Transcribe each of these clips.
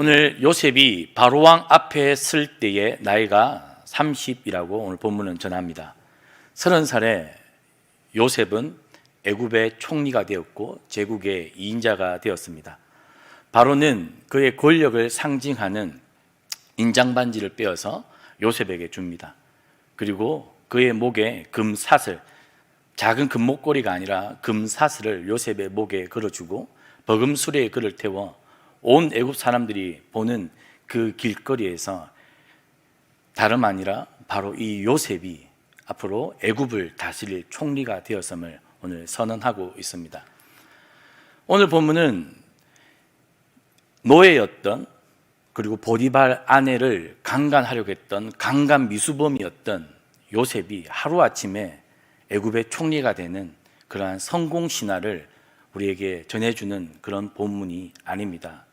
오늘 요셉이 바로왕 앞에 설 때의 나이가 30이라고 오늘 본문은 전합니다. 30살에 요셉은 애굽의 총리가 되었고 제국의 2인자가 되었습니다. 바로는 그의 권력을 상징하는 인장 반지를 빼어서 요셉에게 줍니다. 그리고 그의 목에 금 사슬 작은 금 목걸이가 아니라 금 사슬을 요셉의 목에 걸어주고 버금수레에 그를 태워 온 애굽 사람들이 보는 그 길거리에서 다름 아니라 바로 이 요셉이 앞으로 애굽을 다스릴 총리가 되었음을 오늘 선언하고 있습니다. 오늘 본문은 노예였던 그리고 보디발 아내를 강간하려고 했던 강간 미수범이었던 요셉이 하루아침에 애굽의 총리가 되는 그러한 성공 신화를 우리에게 전해주는 그런 본문이 아닙니다.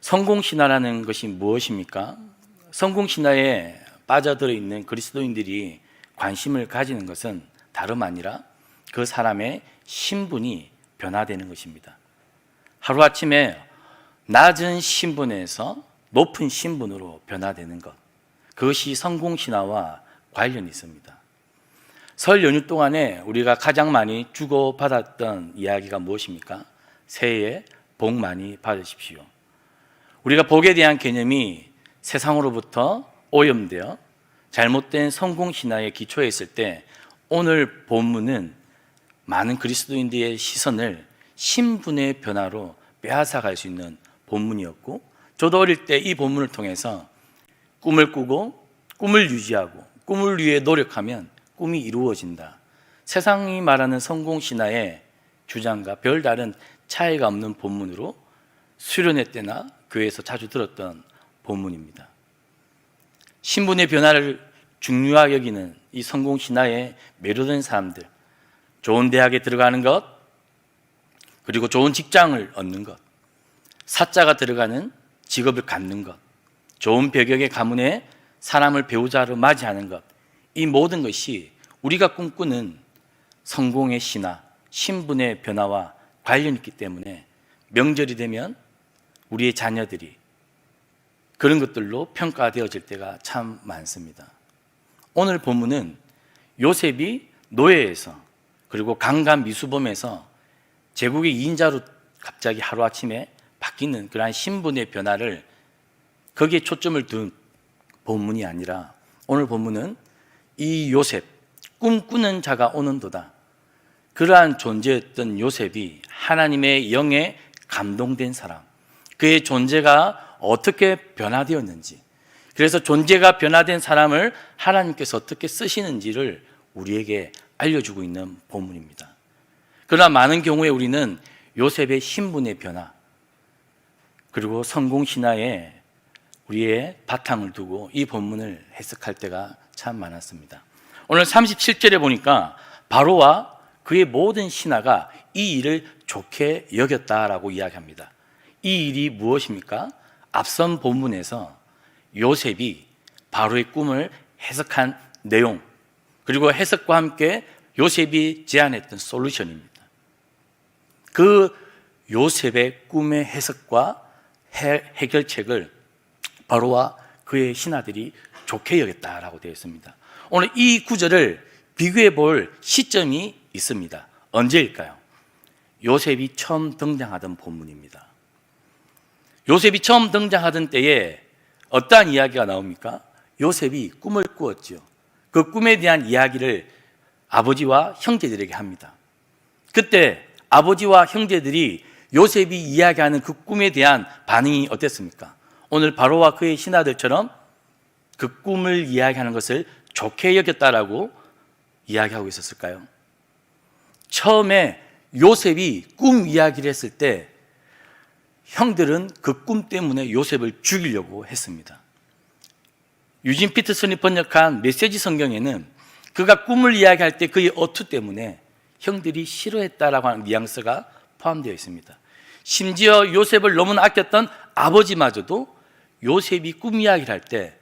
성공 신화라는 것이 무엇입니까? 성공 신화에 빠져들어 있는 그리스도인들이 관심을 가지는 것은 다름 아니라 그 사람의 신분이 변화되는 것입니다. 하루아침에 낮은 신분에서 높은 신분으로 변화되는 것. 그것이 성공 신화와 관련이 있습니다. 설 연휴 동안에 우리가 가장 많이 주고받았던 이야기가 무엇입니까? 새해 복 많이 받으십시오. 우리가 복에 대한 개념이 세상으로부터 오염되어 잘못된 성공 신화에 기초해 있을 때 오늘 본문은 많은 그리스도인들의 시선을 신분의 변화로 빼앗아 갈 수 있는 본문이었고 저도 어릴 때 이 본문을 통해서 꿈을 꾸고 꿈을 유지하고 꿈을 위해 노력하면 꿈이 이루어진다. 세상이 말하는 성공 신화의 주장과 별다른 차이가 없는 본문으로 수련회 때나 교회에서 자주 들었던 본문입니다. 신분의 변화를 중요하게 여기는 이 성공 신화에 매료된 사람들, 좋은 대학에 들어가는 것, 그리고 좋은 직장을 얻는 것, 사자가 들어가는 직업을 갖는 것, 좋은 배경의 가문에 사람을 배우자로 맞이하는 것, 이 모든 것이 우리가 꿈꾸는 성공의 신화, 신분의 변화와 관련이 있기 때문에 명절이 되면 우리의 자녀들이 그런 것들로 평가되어질 때가 참 많습니다. 오늘 본문은 요셉이 노예에서 그리고 강간 미수범에서 제국의 2인자로 갑자기 하루아침에 바뀌는 그러한 신분의 변화를 거기에 초점을 둔 본문이 아니라 오늘 본문은 이 요셉 꿈꾸는 자가 오는도다. 그러한 존재였던 요셉이 하나님의 영에 감동된 사람, 그의 존재가 어떻게 변화되었는지, 그래서 존재가 변화된 사람을 하나님께서 어떻게 쓰시는지를 우리에게 알려주고 있는 본문입니다. 그러나 많은 경우에 우리는 요셉의 신분의 변화, 그리고 성공 신화에 우리의 바탕을 두고 이 본문을 해석할 때가 참 많았습니다. 오늘 37절에 보니까 바로와 그의 모든 신하가 이 일을 좋게 여겼다라고 이야기합니다. 이 일이 무엇입니까? 앞선 본문에서 요셉이 바로의 꿈을 해석한 내용, 그리고 해석과 함께 요셉이 제안했던 솔루션입니다. 그 요셉의 꿈의 해석과 해결책을 바로와 그의 신하들이 좋게 여겼다라고 되어 있습니다. 오늘 이 구절을 비교해 볼 시점이 있습니다. 언제일까요? 요셉이 처음 등장하던 본문입니다. 요셉이 처음 등장하던 때에 어떠한 이야기가 나옵니까? 요셉이 꿈을 꾸었죠. 그 꿈에 대한 이야기를 아버지와 형제들에게 합니다. 그때 아버지와 형제들이 요셉이 이야기하는 그 꿈에 대한 반응이 어땠습니까? 오늘 바로와 그의 신하들처럼 그 꿈을 이야기하는 것을 좋게 여겼다라고 이야기하고 있었을까요? 처음에 요셉이 꿈 이야기를 했을 때 형들은 그 꿈 때문에 요셉을 죽이려고 했습니다. 유진 피터슨이 번역한 메시지 성경에는 그가 꿈을 이야기할 때 그의 어투 때문에 형들이 싫어했다라고 하는 뉘앙스가 포함되어 있습니다. 심지어 요셉을 너무나 아꼈던 아버지마저도 요셉이 꿈 이야기를 할 때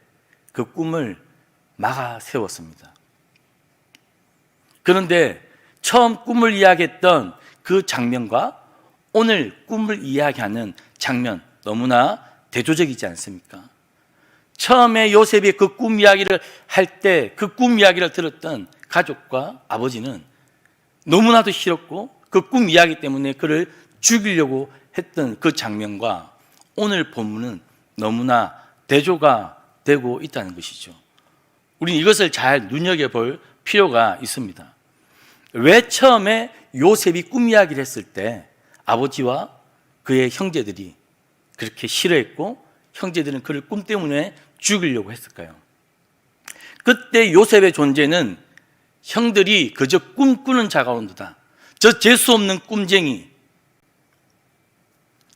그 꿈을 막아 세웠습니다. 그런데 처음 꿈을 이야기했던 그 장면과 오늘 꿈을 이야기하는 장면 너무나 대조적이지 않습니까? 처음에 요셉이 그 꿈 이야기를 할 때 그 꿈 이야기를 들었던 가족과 아버지는 너무나도 싫었고 그 꿈 이야기 때문에 그를 죽이려고 했던 그 장면과 오늘 본문은 너무나 대조가 되고 있다는 것이죠. 우리는 이것을 잘 눈여겨볼 필요가 있습니다. 왜 처음에 요셉이 꿈 이야기를 했을 때 아버지와 그의 형제들이 그렇게 싫어했고 형제들은 그를 꿈 때문에 죽이려고 했을까요? 그때 요셉의 존재는 형들이 그저 꿈꾸는 자가 온도다. 저 재수 없는 꿈쟁이.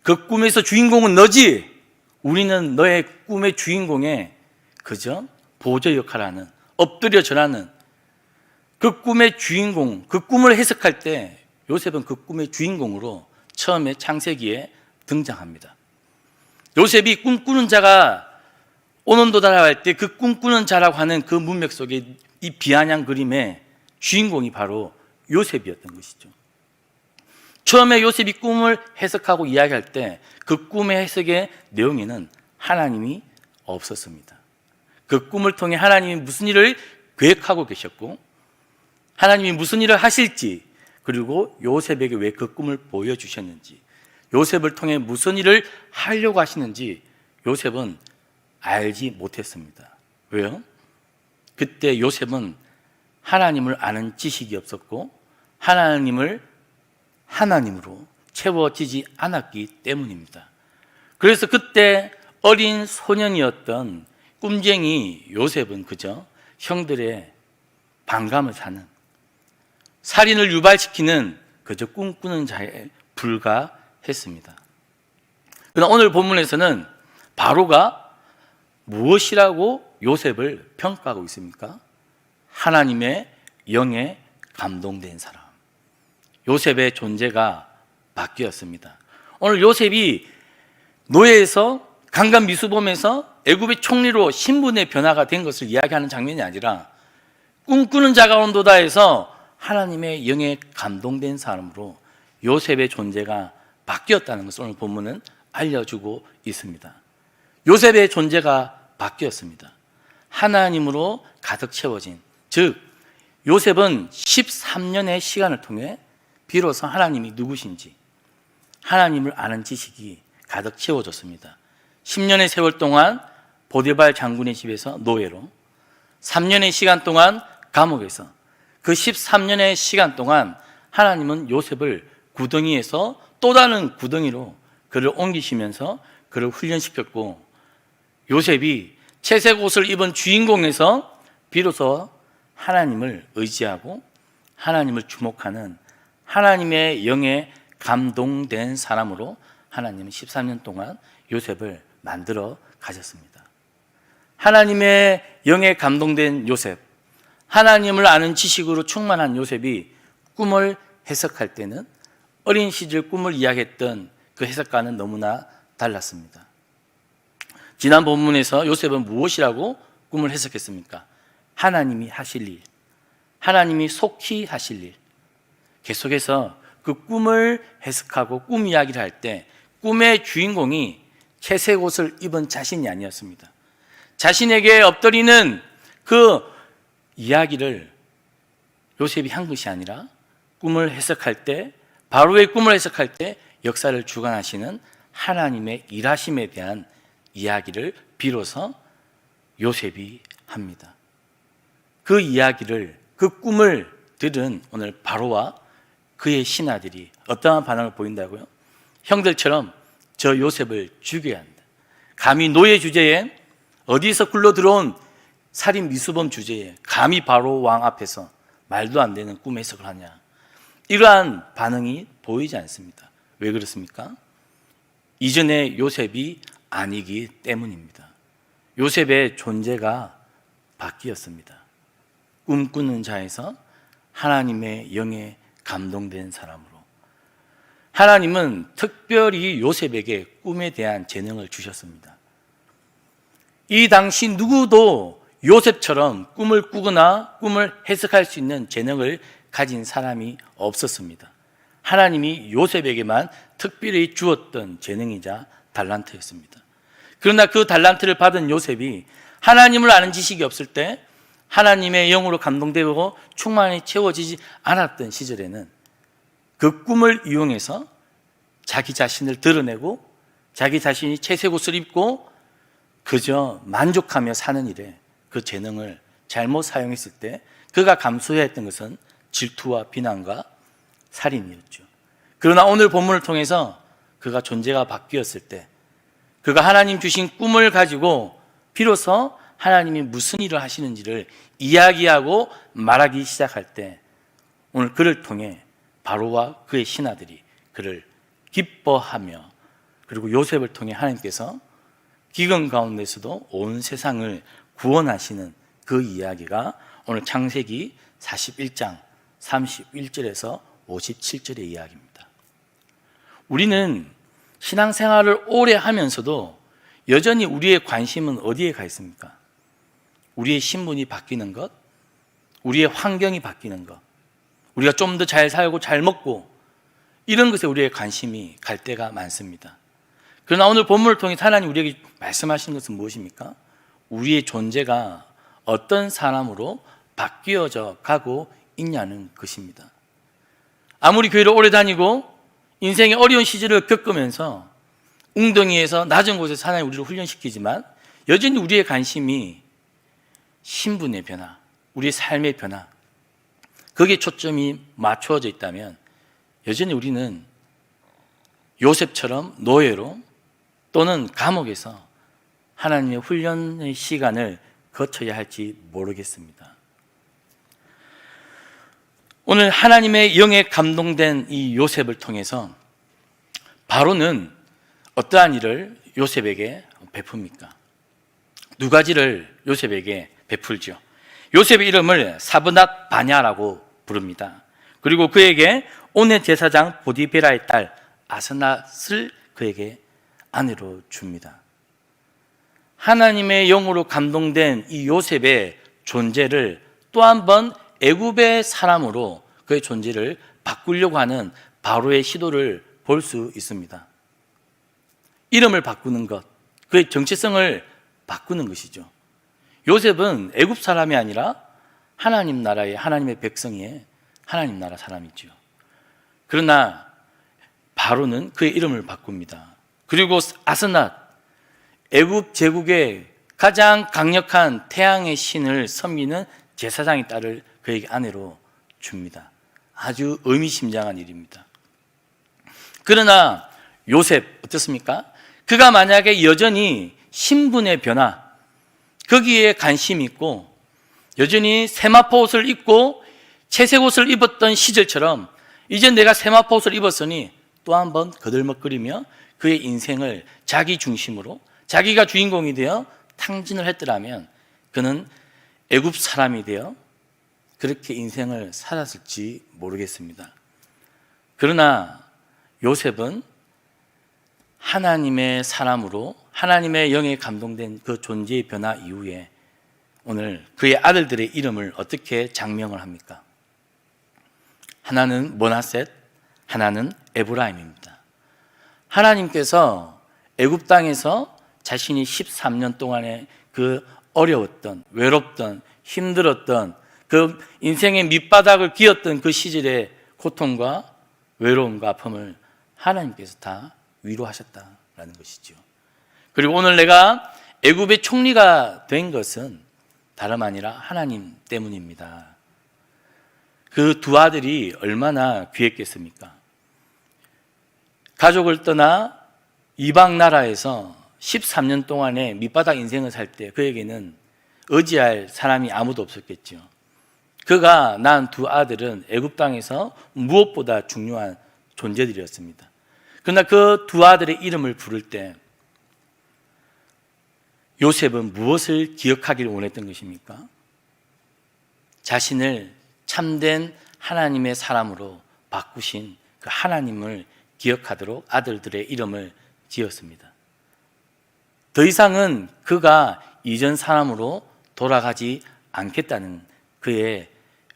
그 꿈에서 주인공은 너지. 우리는 너의 꿈의 주인공에 그저 보조 역할하는 엎드려 절하는 그 꿈의 주인공, 그 꿈을 해석할 때 요셉은 그 꿈의 주인공으로 처음에 창세기에 등장합니다. 요셉이 꿈꾸는 자가 오는도다라고 할때 그 꿈꾸는 자라고 하는 그 문맥 속에 이 비아냥 그림의 주인공이 바로 요셉이었던 것이죠. 처음에 요셉이 꿈을 해석하고 이야기할 때 그 꿈의 해석의 내용에는 하나님이 없었습니다. 그 꿈을 통해 하나님이 무슨 일을 계획하고 계셨고 하나님이 무슨 일을 하실지 그리고 요셉에게 왜 그 꿈을 보여주셨는지 요셉을 통해 무슨 일을 하려고 하시는지 요셉은 알지 못했습니다. 왜요? 그때 요셉은 하나님을 아는 지식이 없었고 하나님을 하나님으로 채워지지 않았기 때문입니다. 그래서 그때 어린 소년이었던 꿈쟁이 요셉은 그저 형들의 반감을 사는 살인을 유발시키는 그저 꿈꾸는 자에 불과했습니다. 그러나 오늘 본문에서는 바로가 무엇이라고 요셉을 평가하고 있습니까? 하나님의 영에 감동된 사람. 요셉의 존재가 바뀌었습니다. 오늘 요셉이 노예에서 강간 미수범에서 애굽의 총리로 신분의 변화가 된 것을 이야기하는 장면이 아니라 꿈꾸는 자가 온도다에서 하나님의 영에 감동된 사람으로 요셉의 존재가 바뀌었다는 것을 오늘 본문은 알려주고 있습니다. 요셉의 존재가 바뀌었습니다. 하나님으로 가득 채워진, 즉, 요셉은 13년의 시간을 통해 비로소 하나님이 누구신지, 하나님을 아는 지식이 가득 채워졌습니다. 10년의 세월 동안 보디발 장군의 집에서 노예로, 3년의 시간 동안 감옥에서, 그 13년의 시간 동안 하나님은 요셉을 구덩이에서 또 다른 구덩이로 그를 옮기시면서 그를 훈련시켰고 요셉이 채색 옷을 입은 주인공에서 비로소 하나님을 의지하고 하나님을 주목하는 하나님의 영에 감동된 사람으로 하나님은 13년 동안 요셉을 만들어 가셨습니다. 하나님의 영에 감동된 요셉, 하나님을 아는 지식으로 충만한 요셉이 꿈을 해석할 때는 어린 시절 꿈을 이야기했던 그 해석과는 너무나 달랐습니다. 지난 본문에서 요셉은 무엇이라고 꿈을 해석했습니까? 하나님이 하실 일, 하나님이 속히 하실 일. 계속해서 그 꿈을 해석하고 꿈 이야기를 할 때 꿈의 주인공이 채색 옷을 입은 자신이 아니었습니다. 자신에게 엎드리는 그 이야기를 요셉이 한 것이 아니라 꿈을 해석할 때 바로의 꿈을 해석할 때 역사를 주관하시는 하나님의 일하심에 대한 이야기를 비로소 요셉이 합니다. 그 이야기를 그 꿈을 들은 오늘 바로와 그의 신하들이 어떠한 반응을 보인다고요? 형들처럼 저 요셉을 죽여야 한다. 감히 노예 주제에 어디서 굴러 들어온 살인 미수범 주제에 감히 바로 왕 앞에서 말도 안 되는 꿈 해석을 하냐. 이러한 반응이 보이지 않습니다. 왜 그렇습니까? 이전의 요셉이 아니기 때문입니다. 요셉의 존재가 바뀌었습니다. 꿈꾸는 자에서 하나님의 영에 감동된 사람으로. 하나님은 특별히 요셉에게 꿈에 대한 재능을 주셨습니다. 이 당시 누구도 요셉처럼 꿈을 꾸거나 꿈을 해석할 수 있는 재능을 가진 사람이 없었습니다. 하나님이 요셉에게만 특별히 주었던 재능이자 달란트였습니다. 그러나 그 달란트를 받은 요셉이 하나님을 아는 지식이 없을 때 하나님의 영으로 감동되고 충만히 채워지지 않았던 시절에는 그 꿈을 이용해서 자기 자신을 드러내고 자기 자신이 채색 옷을 입고 그저 만족하며 사는 일에 그 재능을 잘못 사용했을 때 그가 감수해야 했던 것은 질투와 비난과 살인이었죠. 그러나 오늘 본문을 통해서 그가 존재가 바뀌었을 때 그가 하나님 주신 꿈을 가지고 비로소 하나님이 무슨 일을 하시는지를 이야기하고 말하기 시작할 때 오늘 그를 통해 바로와 그의 신하들이 그를 기뻐하며 그리고 요셉을 통해 하나님께서 기근 가운데서도 온 세상을 구원하시는 그 이야기가 오늘 창세기 41장 31절에서 57절의 이야기입니다. 우리는 신앙생활을 오래 하면서도 여전히 우리의 관심은 어디에 가 있습니까? 우리의 신분이 바뀌는 것, 우리의 환경이 바뀌는 것, 우리가 좀 더 잘 살고 잘 먹고 이런 것에 우리의 관심이 갈 때가 많습니다. 그러나 오늘 본문을 통해 하나님 우리에게 말씀하시는 것은 무엇입니까? 우리의 존재가 어떤 사람으로 바뀌어져 가고 있냐는 것입니다. 아무리 교회를 오래 다니고 인생의 어려운 시절을 겪으면서 웅덩이에서 낮은 곳에서 하나님 우리를 훈련시키지만 여전히 우리의 관심이 신분의 변화, 우리의 삶의 변화, 거기에 초점이 맞추어져 있다면 여전히 우리는 요셉처럼 노예로 또는 감옥에서 하나님의 훈련의 시간을 거쳐야 할지 모르겠습니다. 오늘 하나님의 영에 감동된 이 요셉을 통해서 바로는 어떠한 일을 요셉에게 베풉니까? 두 가지를 요셉에게 베풀죠. 요셉의 이름을 사브낫 바냐라고 부릅니다. 그리고 그에게 오네 제사장 보디베라의 딸 아스낫을 그에게 아내로 줍니다. 하나님의 영으로 감동된 이 요셉의 존재를 또 한 번 애굽의 사람으로 그의 존재를 바꾸려고 하는 바로의 시도를 볼 수 있습니다. 이름을 바꾸는 것, 그의 정체성을 바꾸는 것이죠. 요셉은 애굽 사람이 아니라 하나님 나라의 하나님의 백성의 하나님 나라 사람이죠. 그러나 바로는 그의 이름을 바꿉니다. 그리고 아스낫 애굽 제국의 가장 강력한 태양의 신을 섬기는 제사장의 딸을 그에게 아내로 줍니다. 아주 의미심장한 일입니다. 그러나 요셉 어떻습니까? 그가 만약에 여전히 신분의 변화 거기에 관심이 있고 여전히 세마포 옷을 입고 채색 옷을 입었던 시절처럼 이제 내가 세마포 옷을 입었으니 또 한 번 거들먹거리며 그의 인생을 자기 중심으로 자기가 주인공이 되어 탕진을 했더라면 그는 애굽 사람이 되어 그렇게 인생을 살았을지 모르겠습니다. 그러나 요셉은 하나님의 사람으로 하나님의 영에 감동된 그 존재의 변화 이후에 오늘 그의 아들들의 이름을 어떻게 장명을 합니까? 하나는 모나셋, 하나는 에브라임입니다. 하나님께서 애굽 땅에서 자신이 13년 동안의 그 어려웠던, 외롭던, 힘들었던 그 인생의 밑바닥을 기었던 그 시절의 고통과 외로움과 아픔을 하나님께서 다 위로하셨다라는 것이죠. 그리고 오늘 내가 애굽의 총리가 된 것은 다름 아니라 하나님 때문입니다. 그 두 아들이 얼마나 귀했겠습니까? 가족을 떠나 이방 나라에서 13년 동안의 밑바닥 인생을 살 때 그에게는 의지할 사람이 아무도 없었겠죠. 그가 낳은 두 아들은 애굽 땅에서 무엇보다 중요한 존재들이었습니다. 그러나 그 두 아들의 이름을 부를 때 요셉은 무엇을 기억하기를 원했던 것입니까? 자신을 참된 하나님의 사람으로 바꾸신 그 하나님을 기억하도록 아들들의 이름을 지었습니다. 더 이상은 그가 이전 사람으로 돌아가지 않겠다는 그의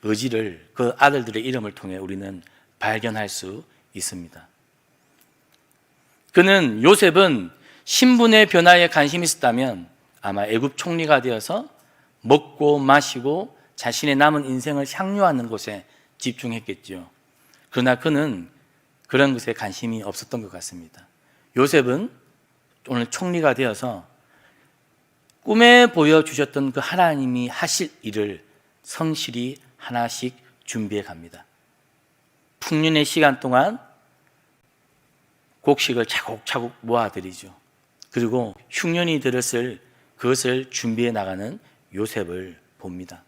의지를 그 아들들의 이름을 통해 우리는 발견할 수 있습니다. 그는 요셉은 신분의 변화에 관심이 있었다면 아마 애굽 총리가 되어서 먹고 마시고 자신의 남은 인생을 향유하는 것에 집중했겠죠. 그러나 그는 그런 것에 관심이 없었던 것 같습니다. 요셉은 오늘 총리가 되어서 꿈에 보여주셨던 그 하나님이 하실 일을 성실히 하나씩 준비해 갑니다. 풍년의 시간 동안 곡식을 차곡차곡 모아들이죠. 그리고 흉년이 들었을 그것을 준비해 나가는 요셉을 봅니다.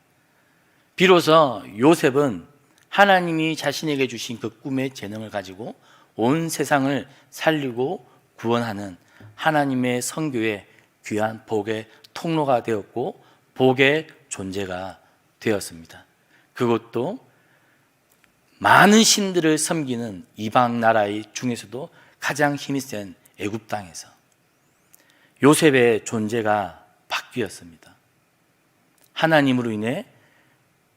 비로소 요셉은 하나님이 자신에게 주신 그 꿈의 재능을 가지고 온 세상을 살리고 구원하는 하나님의 성교의 귀한 복의 통로가 되었고 복의 존재가 되었습니다. 그것도 많은 신들을 섬기는 이방 나라의 중에서도 가장 힘이 센 애굽 땅에서 요셉의 존재가 바뀌었습니다. 하나님으로 인해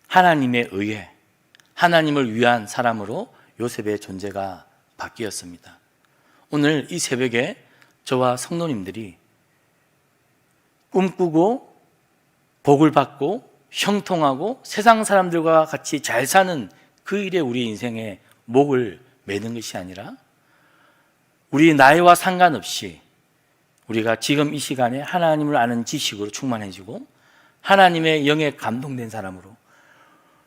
하나님에 의해 하나님을 위한 사람으로 요셉의 존재가 바뀌었습니다. 오늘 이 새벽에 저와 성도님들이 꿈꾸고 복을 받고 형통하고 세상 사람들과 같이 잘 사는 그 일에 우리 인생의 목을 매는 것이 아니라 우리 나이와 상관없이 우리가 지금 이 시간에 하나님을 아는 지식으로 충만해지고 하나님의 영에 감동된 사람으로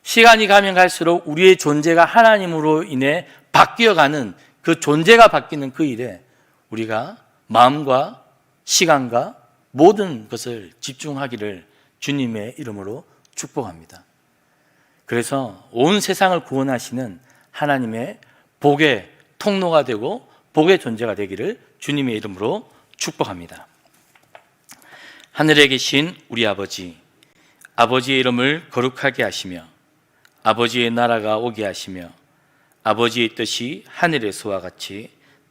시간이 가면 갈수록 우리의 존재가 하나님으로 인해 바뀌어가는 그 존재가 바뀌는 그 일에 우리가 마음과 시간과 모든 것을 집중하기를 주님의 이름으로 축복합니다. 그래서 온 세상을 구원하시는 하나님의 복의 통로가 되고 복의 존재가 되기를 주님의 이름으로 축복합니다. 하늘에 계신 우리 아버지, 아버지의 이름을 거룩하게 하시며 아버지의 나라가 오게 하시며 아버지의 뜻이 하늘에서와 같이